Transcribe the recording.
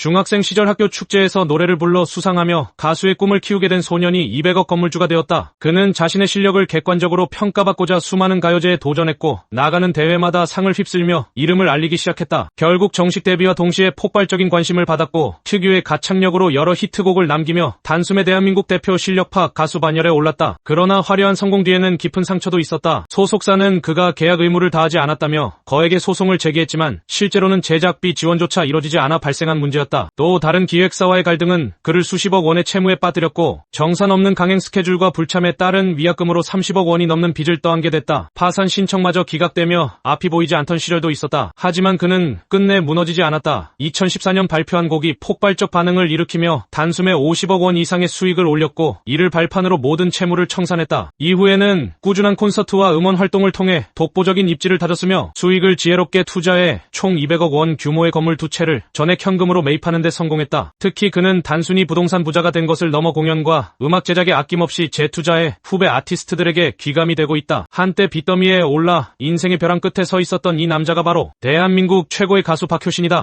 중학생 시절 학교 축제에서 노래를 불러 수상하며 가수의 꿈을 키우게 된 소년이 200억 건물주가 되었다. 그는 자신의 실력을 객관적으로 평가받고자 수많은 가요제에 도전했고 나가는 대회마다 상을 휩쓸며 이름을 알리기 시작했다. 결국 정식 데뷔와 동시에 폭발적인 관심을 받았고 특유의 가창력으로 여러 히트곡을 남기며 단숨에 대한민국 대표 실력파 가수 반열에 올랐다. 그러나 화려한 성공 뒤에는 깊은 상처도 있었다. 소속사는 그가 계약 의무를 다하지 않았다며 거액의 소송을 제기했지만 실제로는 제작비 지원조차 이뤄지지 않아 발생한 문제였다. 또 다른 기획사와의 갈등은 그를 수십억 원의 채무에 빠뜨렸고 정산 없는 강행 스케줄과 불참에 따른 위약금으로 30억 원이 넘는 빚을 떠안게 됐다. 파산 신청마저 기각되며 앞이 보이지 않던 시절도 있었다. 하지만 그는 끝내 무너지지 않았다. 2014년 발표한 곡이 폭발적 반응을 일으키며 단숨에 50억 원 이상의 수익을 올렸고 이를 발판으로 모든 채무를 청산했다. 이후에는 꾸준한 콘서트와 음원 활동을 통해 독보적인 입지를 다졌으며 수익을 지혜롭게 투자해 총 200억 원 규모의 건물 두 채를 전액 현금으로 매입하는 데 성공했다. 특히 그는 단순히 부동산 부자가 된 것을 넘어 공연과 음악 제작에 아낌없이 재투자해 후배 아티스트들에게 귀감이 되고 있다. 한때 빚더미에 올라 인생의 벼랑 끝에 서 있었던 이 남자가 바로 대한민국 최고의 가수 박효신이다.